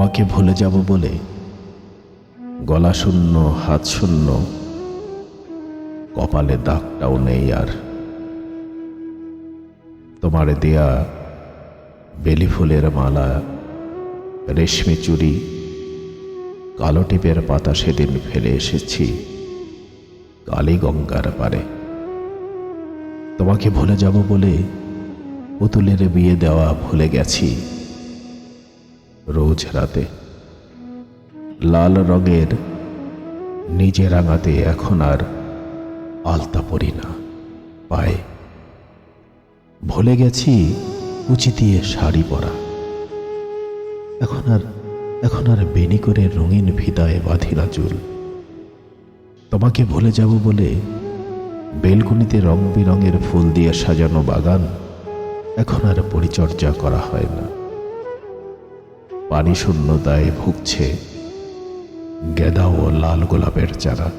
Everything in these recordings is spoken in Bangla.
তোমাকে ভুলে যাব বলে। গলা শূন্য, হাত শূন্য, কপালে দাগটাও নেই আর। তোমার দেয়া বেলি ফুলের মালা, রেশমি চুড়ি, কালো টিপের পাতা সেদিন ফেলে এসেছি, কালীগঙ্গার পারে। তোমাকে ভুলে যাব বলে পুতুলের বিয়ে দেওয়া ভুলে গেছি। রোজ রাতে। লাল রঙের নিজে রাঙাতে এখন আর আলতা পরি না পায়ে। ভুলে গেছি উচি শাড়ি পরা। এখন আর এখন আর বেনি করে রঙিন ফিতায় বাঁধি না চুল। তোমাকে ভুলে যাব বলে বেলকুনিতে রং বেরঙের ফুল দিয়ে সাজানো বাগান এখন আর পরিচর্যা করা হয় না। পানি শূন্যতায় ভুগছে গেদা ও লাল গোলাপের চারা।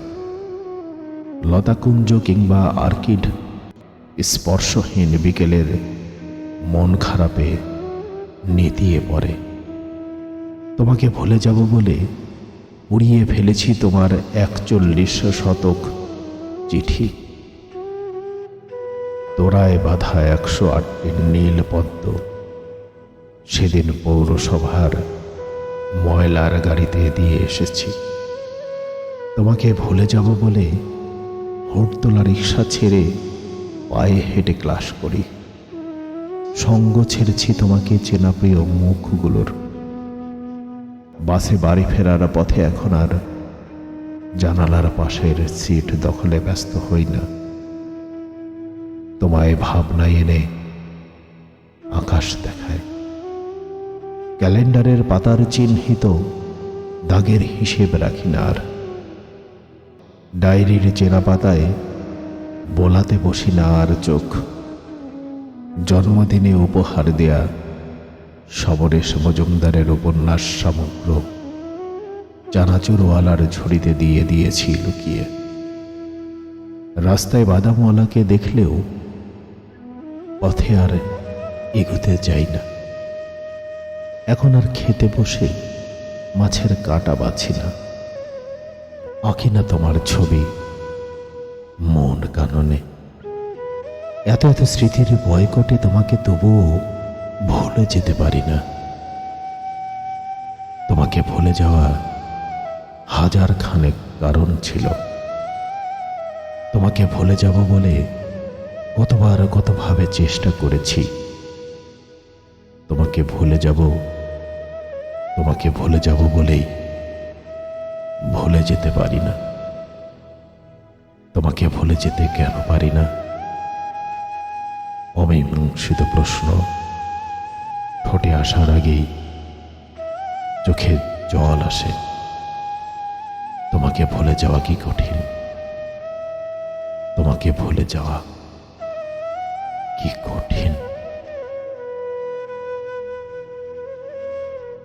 লতাকুঞ্জ কিংবা আর্কিড স্পর্শহীন বিকেলের মন খারাপে নেতিয়ে পড়ে। তোমাকে ভুলে যাব বলে উড়িয়ে ফেলেছি তোমার একচল্লিশ শতক চিঠি। তোরায় বাধা একশো আটটির নীল পদ্ম। সেদিন পৌরসভার ময়লার গাড়িতে দিয়ে এসেছি। তোমাকে ভুলে যাব বলে হোটতলা রিক্সা ছেড়ে পায়ে হেঁটে ক্লাস করি। সঙ্গ ছেড়েছি তোমাকে চেনা প্রিয় মুখগুলোর। বাসে বাড়ি ফেরার পথে এখন আর জানালার পাশের সিট দখলে ব্যস্ত হই না। তোমায় ভাবনায় এনে আকাশ দেখায়। ক্যালেন্ডারের পাতার চিহ্নিত দাগের হিসেব রাখি না আর। ডায়েরির চেনা পাতায় বোলাতে বসি না আর চোখ। জন্মদিনে উপহার দেয়া সমরেশ মজুমদারের উপন্যাস সমগ্র চানাচুরওয়ালার ঝুড়িতে দিয়ে দিয়েছি লুকিয়ে। রাস্তায় বাদামওয়ালাকে দেখলেও পথে আর এগোতে যাই না। এখন আর খেতে বসে মাছের কাটা বাছি না। আঁকি না তোমার ছবি মন কাননে। এত এত স্মৃতির বয়কটে তোমাকে তবুও ভুলে যেতে পারি না। তোমাকে ভুলে যাওয়া হাজার খানেক কারণ ছিল। তোমাকে ভুলে যাব বলে কতবার কতভাবে চেষ্টা করেছি। তোমাকে ভুলে যাব। তোমাকে ভুলে যাব বলেই ভুলে যেতে পারি না। তোমাকে ভুলে যেতে কেন পারি না? অমীমাংসিত প্রশ্ন ঠোঁটে আসার আগেই চোখে জল আসে। তোমাকে ভুলে যাওয়া কি কঠিন? তোমাকে ভুলে যাওয়া কি কঠিন?